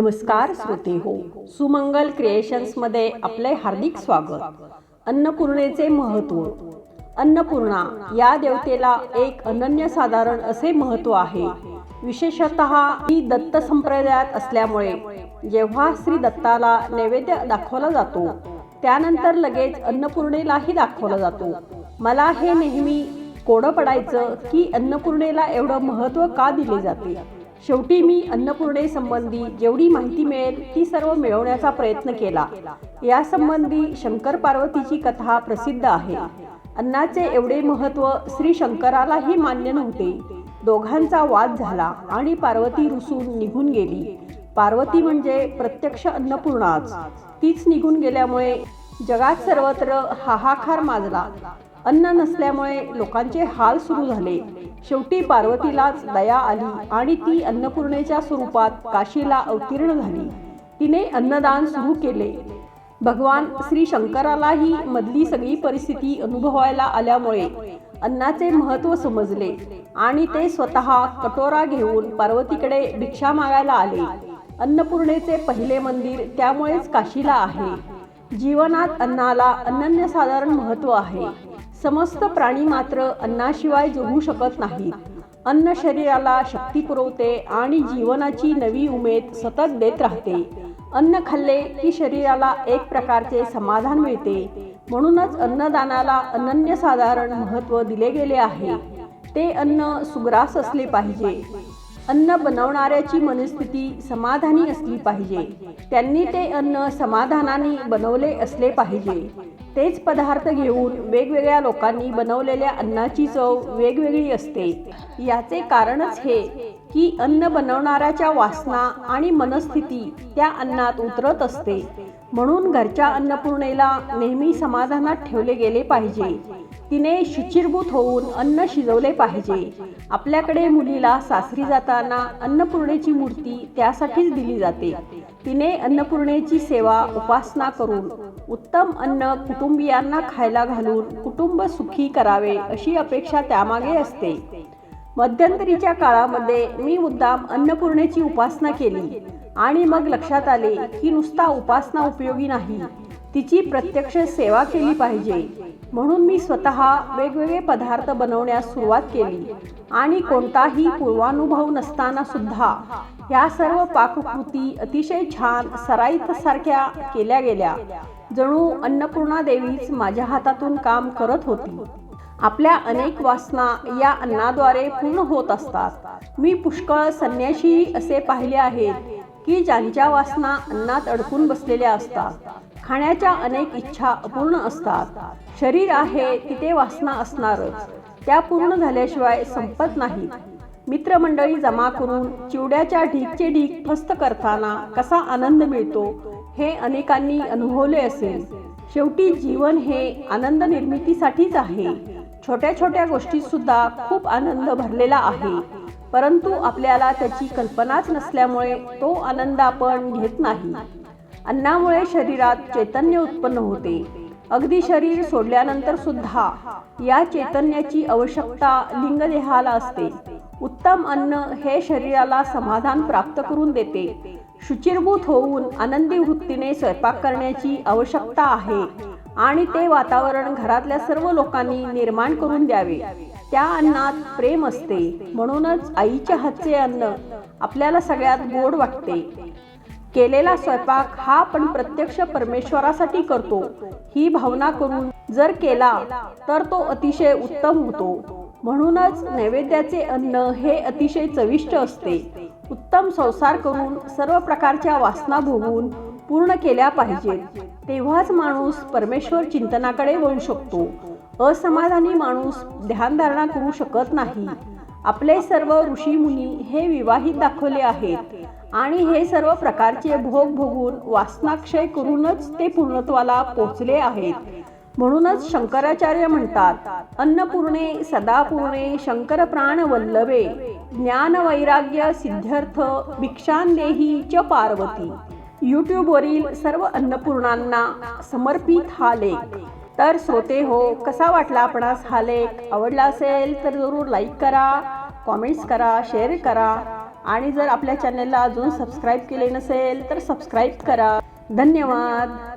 नमस्कार श्रोते हो. सुमंगल क्रिएशन्समध्ये आपले हार्दिक स्वागत. अन्नपूर्णेचे महत्त्व. अन्नपूर्णा या देवतेला एक अनन्यसाधारण असे महत्त्व आहे. विशेषत ही दत्त संप्रदायात असल्यामुळे जेव्हा श्री दत्ताला नैवेद्य दाखवला जातो त्यानंतर लगेच अन्नपूर्णेलाही दाखवला जातो. मला हे नेहमी कोडं पडायचं की अन्नपूर्णेला एवढं महत्त्व का दिले जाते? शेवटी मी अन्नपूर्णे संबंधी जेवढी माहिती मिळेल ती सर्व मिळवण्याचा प्रयत्न केला. या संबंधी शंकर पार्वतीची कथा प्रसिद्ध आहे. अन्नाचे एवढे महत्त्व श्री शंकरालाही मान्य नव्हते. दोघांचा वाद झाला आणि पार्वती रुसून निघून गेली. पार्वती म्हणजे प्रत्यक्ष अन्नपूर्णाच. तीच निघून गेल्यामुळे जगात सर्वत्र हाहाकार माजला. अन्न नसल्यामुळे लोकांचे हाल सुरू झाले. शेवटी पार्वतीलाच दया आली आणि ती अन्नपूर्णेच्या स्वरूपात काशीला अवतीर्ण झाली. तिने अन्नदान सुरू केले. भगवान श्री शंकरालाही मधली सगळी परिस्थिती अनुभवायला आल्यामुळे अन्नाचे महत्त्व समजले आणि ते स्वतः कटोरा घेऊन पार्वतीकडे भिक्षा मागायला आले. अन्नपूर्णेचे पहिले मंदिर त्यामुळेच काशीला आहे. जीवनात अन्नाला अनन्यसाधारण महत्त्व आहे. समस्त प्राणी मात्र अन्नाशिवाय जगू शकत नाहीत. अन्न शरीराला शक्ती पुरवते आणि जीवनाची नवी उमेद सतत देत राहते. अन्न खाल्ले की शरीराला एक प्रकारचे समाधान मिळते. म्हणूनच अन्नदानाला अनन्यसाधारण महत्त्व दिले गेले आहे. ते अन्न सुग्रास असले पाहिजे. अन्न बनवणाऱ्याची मनस्थिती समाधानी असली पाहिजे. त्यांनी ते अन्न समाधानाने बनवले असले पाहिजे. तेच पदार्थ घेऊन वेगवेगळ्या लोकांनी बनवलेल्या अन्नाची चव वेगवेगळी असते. याचे कारणच हे की अन्न बनवणाऱ्याच्या वासना आणि मनस्थिती त्या अन्नात उतरत असते. म्हणून घरच्या अन्नपूर्णेला नेहमी समाधानात ठेवले गेले पाहिजे. तिने शुचिरभूत होऊन अन्न शिजवले पाहिजे. आपल्याकडे मुलीला सासरी जाताना अन्नपूर्णेची मूर्ती त्यासाठीच दिली जाते. तिने अन्नपूर्णेची सेवा उपासना करून उत्तम अन्न कुटुंबियांना खायला घालून कुटुंब सुखी करावे अशी अपेक्षा त्यामागे असते. मध्यंतरीच्या काळामध्ये मी मुद्दाम अन्नपूर्णेची उपासना केली आणि मग लक्षात आले की नुसता उपासना उपयोगी नाही. तिची प्रत्यक्ष सेवा केली पाहिजे. म्हणून मी स्वतः वेगवेगळे पदार्थ बनवण्यास सुरुवात केली आणि कोणताही पूर्वानुभव नसताना सुद्धा ह्या सर्व पाककृती अतिशय छान सराईतसारख्या केल्या गेल्या. जणू अन्नपूर्णा देवीच माझ्या हातातून काम करत होती. आपल्या अनेक वासना या अन्नाद्वारे पूर्ण होत असतात. मी पुष्कळ संन्याशी असे पाहिले आहेत की ज्यांच्या वासना अन्नात अडकून बसलेल्या असतात. खाण्याच्या अनेक इच्छा अपूर्ण असतात. शरीर आहे तिथे वासना असणारच. त्या पूर्ण झाल्याशिवाय संपत नाहीत मित्रमंडळी जमा करून चिवड्याच्या ढीकचे ढीक फस्त करताना कसा आनंद मिळतो? हे अनेकांनी अनुभवले असेल. शेवटी जीवन हे आनंद निर्मितीसाठीच आहे. छोट्या छोट्या गोष्टीत सुद्धा खूप आनंद भरलेला आहे. परंतु आपल्याला त्याची कल्पनाच नसल्यामुळे तो आनंद आपण घेत नाही. अन्नामुळे शरीरात चैतन्य उत्पन्न होते. अगदी शरीर सोडल्यानंतर सुद्धा या चैतन्याची आवश्यकता लिंगदेहाला असते. उत्तम अन्न हे शरीराला समाधान प्राप्त करून देते. शुचिरभूत होऊन आनंदी वृत्तीने स्वयंपाक करण्याची आवश्यकता आहे आणि ते वातावरण घरातल्या सर्व लोकांनी निर्माण करून द्यावे. त्या अन्नात प्रेम असते. म्हणूनच आईच्या हातचे अन्न आपल्याला सगळ्यात गोड वाटते. केलेला स्वयंपाक हा आपण प्रत्यक्ष परमेश्वरासाठी करतो. ही भावना करून जर केला तर तो अतिशय उत्तम होतो. म्हणूनच नैवेद्याचे अन्न हे अतिशय चविष्ट असते. उत्तम संसार करून सर्व प्रकारच्या वासना भोगून पूर्ण केल्या पाहिजेत. तेव्हाच माणूस परमेश्वर चिंतनाकडे वळू शकतो. असमाधानी माणूस ध्यानधारणा करू शकत नाही. आपले सर्व ऋषी मुनी हे विवाहित दाखवले आहेत आणि हे सर्व प्रकारचे भोग भोगून वासनाक्षय करूनच ते पूर्णत्वाला पोचले आहेत. म्हणूनच शंकराचार्य म्हणतात अन्नपूर्णे सदापूर्णे शंकर प्राण वल्लभे ज्ञान वैराग्य सिद्ध्यर्थ भिक्षांदेही च पार्वती. यूट्यूबवरील सर्व अन्नपूर्णांना समर्पित हा लेख. तर श्रोते हो कसा वाटला आपणास हा लेख? आवडला असेल तर जरूर लाईक करा कॉमेंट्स करा शेअर करा. आणि जर आपल्या चॅनलला अजून सबस्क्राईब केले नसेल तर सबस्क्राईब करा. धन्यवाद.